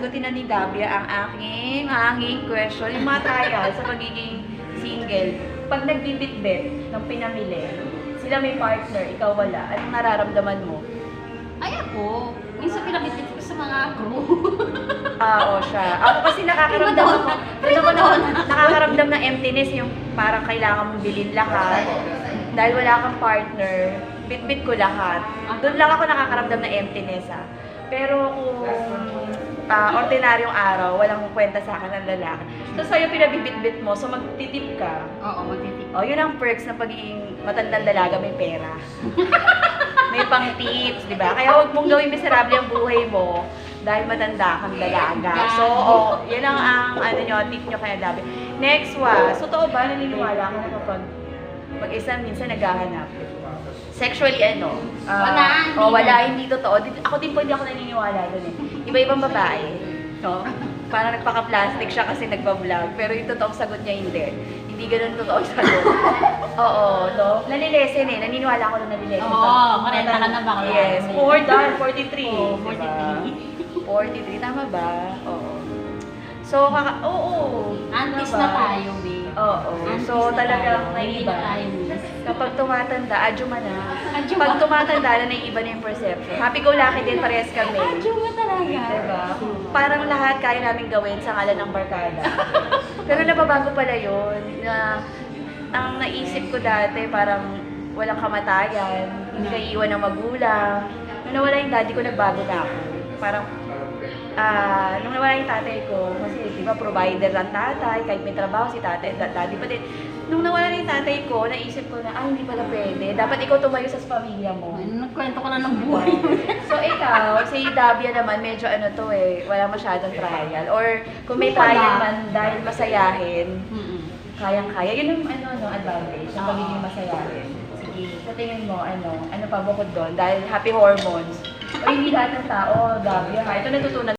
sagutin na ni Dabia ang aking, aking question. Yung mga trial sa pagiging single. Pag nagbibit-bit ng pinamili, sila may partner, ikaw wala, anong nararamdaman mo? Ay ako, minsan pinabitbit ko sa mga crew. Ah, oo siya. Ako kasi nakakaramdam ako, doon ako na- nakakaramdam ng emptiness, yung parang kailangan mong bilhin lahat. Dahil wala kang partner, bit-bit ko lahat. Doon lang ako nakakaramdam ng emptiness ah. Pero kung ah, ordinaryong araw, walang kwenta sa akin ng lalaki. So sa'yo pinabibit-bit mo, so magtitip ka. Oo, magtitip. Oh, yun ang perks ng pagiging matandang dalaga may pera. may pang tips, di ba? Kaya huwag mong gawing miserable ang buhay mo dahil matanda kang dalaga. So, oh, yun ang, ang ano nyo, tip nyo kaya dabi. Next was, totoo ba naniniwala ka na kapag mag-isa minsan naghahanap? Sexually ano? ah, Wala, hindi Oh, wala, na. hindi totoo. Ako din po hindi ako naniniwala doon eh. Iba-ibang babae. No? Parang nagpaka-plastic siya kasi nagpa-vlog. Pero yung totoong sagot niya hindi. Hindi ganun totoo sagot. Oo, no? Nalilesen eh. Naniniwala ako na nalilesen. Oo, karenta ka na bakla. Yes. Four done, 43. Oo, diba? 43. Tama ba? Oo. So, kaka... Oo. Antis Diba? na tayo, babe. Oo. So, talagang tayo. may Hindi iba. na tayo, miss. Kapag tumatanda, adyo man na. Adyo Pag tumatanda na, iba na yung perception. Happy go lucky din, parehas kami. Adyo mo talaga. Diba? Parang lahat kaya namin gawin sa ngalan ng barkada. Pero nababago pala yun, na ang naisip ko dati parang walang kamatayan, hindi ka iiwan ng magulang. Nung nawala yung daddy ko, nagbago na ako. Parang, ah, nung nawala yung tatay ko, kasi di ba provider ang tatay, kahit may trabaho si tatay, da- daddy pa din. Nung nawala na yung tatay ko, naisip ko na, ah, hindi pala pwede. Dapat ikaw tumayo sa pamilya mo. Ay, Nagkwento ko na ng buhay. So ikaw, si Davia naman, medyo ano to eh, wala masyadong trial. Or kung may trial man dahil masayahin, kayang-kaya. Yun ang ano, no, advantage, Oo. pagiging masayahin. Sige, sa tingin mo, ano, ano pa bukod doon? Dahil happy hormones. O hindi lahat ng tao, Davia ha. Ito natutunan